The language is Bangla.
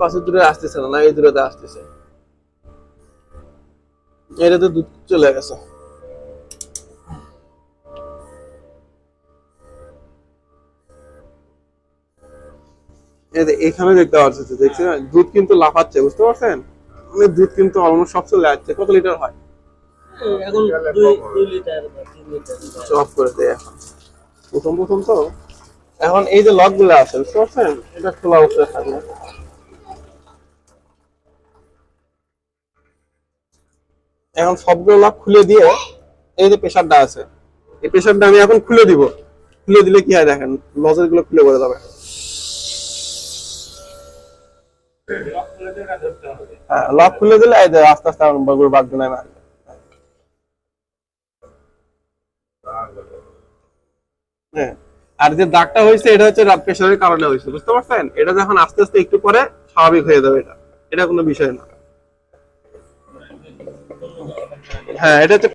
পাশে দূরে আসতেছে না না এই দূরে আসতেছে। এটা তো দুধ চলে গেছে। এখানে দেখতে পাচ্ছি দেখছেন দুধ কিন্তু লাফাচ্ছে বুঝতে পারছেন? মানে দুধ কিন্তু অলমোস্ট সব চলে যাচ্ছে কত লিটার হয়? এখন দুই লিটার করে দেয় এখন। প্রথম প্রথম তো। এখন এই যে লকগুলো আছে এটা খোলা থাকবে। এখন সবগুলো লক খুলে দিয়ে এই যে প্রেশারটা আছে, এই প্রেশারটা আমি এখন খুলে দিব। খুলে দিলে কি হয় দেখেন লজেরগুলো খুলে পড়ে যাবে। হ্যাঁ লক খুলে দিলে এই যে আস্তে আস্তে বাগুর বাদ নেমে আসবে হ্যাঁ। আর যে দাগটা হয়েছে, এটা হচ্ছে প্রেশারের কারণে হয়েছে, বুঝতে পারছেন? এটা যখন আস্তে আস্তে একটু পরে স্বাভাবিক হয়ে যাবে এটা। এটা কোনো বিষয় না। হ্যাঁ এটা হচ্ছে